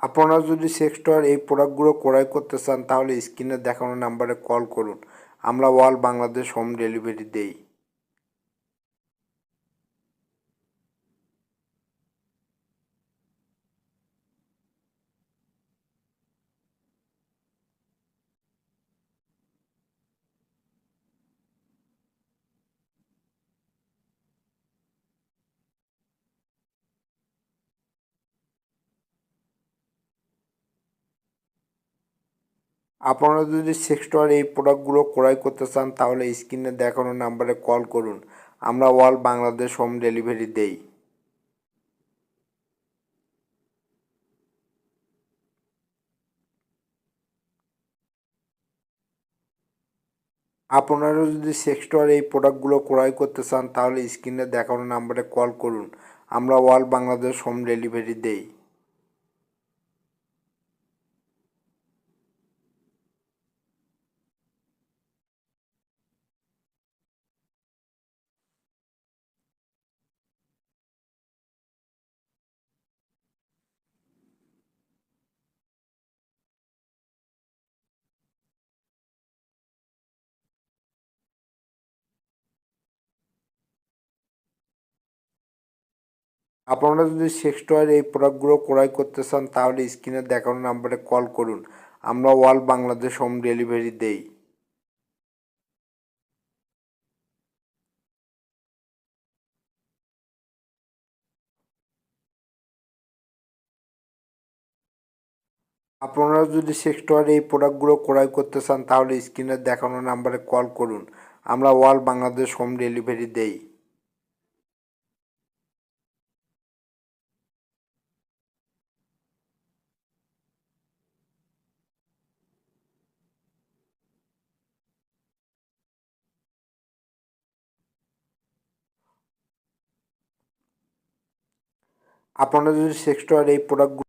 আপনারা যদি সেক্সটয়ের এই প্রোডাক্টগুলো ক্রয় করতে চান, তাহলে স্ক্রিনে দেখানো নাম্বারে কল করুন। আমরা অল বাংলাদেশ হোম ডেলিভারি দেই। আপনারা যদি সেক্সটয়ের এই প্রোডাক্টগুলো ক্রয় করতে চান, তাহলে স্ক্রিনে দেখানো নাম্বারে কল করুন। আমরা অল বাংলাদেশ হোম ডেলিভারি দেই। আপনারা যদি সেক্সটয়ের এই প্রোডাক্টগুলো ক্রয় করতে চান, তাহলে স্ক্রিনে দেখানো নাম্বারে কল করুন। আমরা অল বাংলাদেশ হোম ডেলিভারি দেই। আপনারা যদি সেক্সটয়ের এই প্রোডাক্টগুলো ক্রয় করতে চান, তাহলে স্ক্রিনে দেখানো নাম্বারে কল করুন। আমরা অল বাংলাদেশ হোম ডেলিভারি দেই। আপনারা যদি সেক্টর এই প্রোডাক্টগুলো ক্রয় করতে চান, তাহলে স্ক্রিনে দেখানো নাম্বারে কল করুন। আমরা অল বাংলাদেশ হোম ডেলিভারি দেই। আপনারা যদি সেক্সটয়ের এই প্রোডাক্টগুলো